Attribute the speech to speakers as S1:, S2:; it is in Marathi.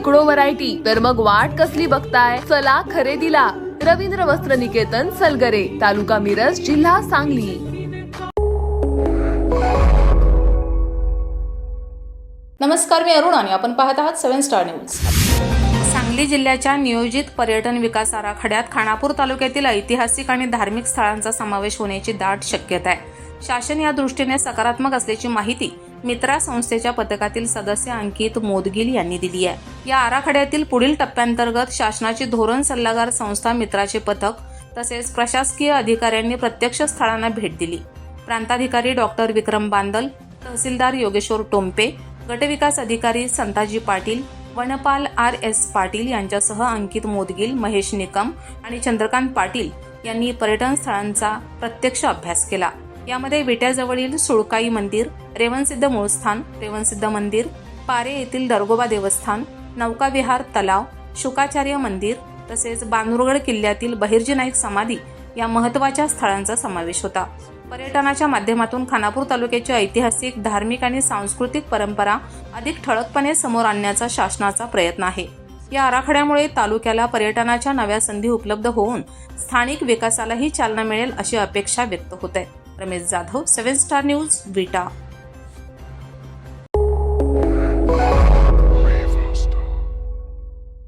S1: शेकडो व्हरायटी तर मग वाट कसली बघताय? चला खरेदीला. रवींद्र वस्त्र निकेतन सलगरे तालुका मिरज जिल्हा सांगली.
S2: नमस्कार मी अरुण आणि आपण पाहत आहात सेव्हन स्टार न्यूज
S3: सांगली जिल्ह्याच्या नियोजित पर्यटन विकास आराखड्यात खानापूर तालुक्यातील ऐतिहासिक आणि धार्मिक स्थळांचा समावेश होण्याची दाट शक्यता आहे. शासन या दृष्टीने सकारात्मक असल्याची माहिती मित्रा संस्थेच्या पथकातील सदस्य अंकित मोदगिल यांनी दिली आहे. या आराखड्यातील पुढील टप्प्यांतर्गत शासनाची धोरण सल्लागार संस्था मित्राचे पथक तसेच प्रशासकीय अधिकाऱ्यांनी प्रत्यक्ष स्थळांना भेट दिली. प्रांताधिकारी डॉक्टर विक्रम बांदल तहसीलदार योगेश्वर टोंपे गटविकास अधिकारी संताजी पाटील वनपाल आर एस पाटील यांच्यासह अंकित मोदगिल महेश निकम आणि चंद्रकांत पाटील यांनी पर्यटन स्थळांचा प्रत्यक्ष अभ्यास केला. यामध्ये विट्याजवळील सुळकाई मंदिर रेवनसिद्ध मूळस्थान रेवनसिद्ध मंदिर पारे येथील दरगोबा देवस्थान नौकाविहार तलाव शुकाचार्य मंदिर तसेच बांधुरगड किल्ल्यातील बहिर्जी नाईक समाधी या महत्त्वाच्या स्थळांचा समावेश होता. पर्यटनाच्या माध्यमातून खानापूर तालुक्याची ऐतिहासिक धार्मिक आणि सांस्कृतिक परंपरा अधिक ठळकपणे समोर आणण्याचा शासनाचा प्रयत्न आहे. या आराखड्यामुळे तालुक्याला पर्यटनाच्या नव्या संधी उपलब्ध होऊन स्थानिक विकासालाही चालना मिळेल अशी अपेक्षा व्यक्त होत आहे. Ramesh Jadhav seven star news Vita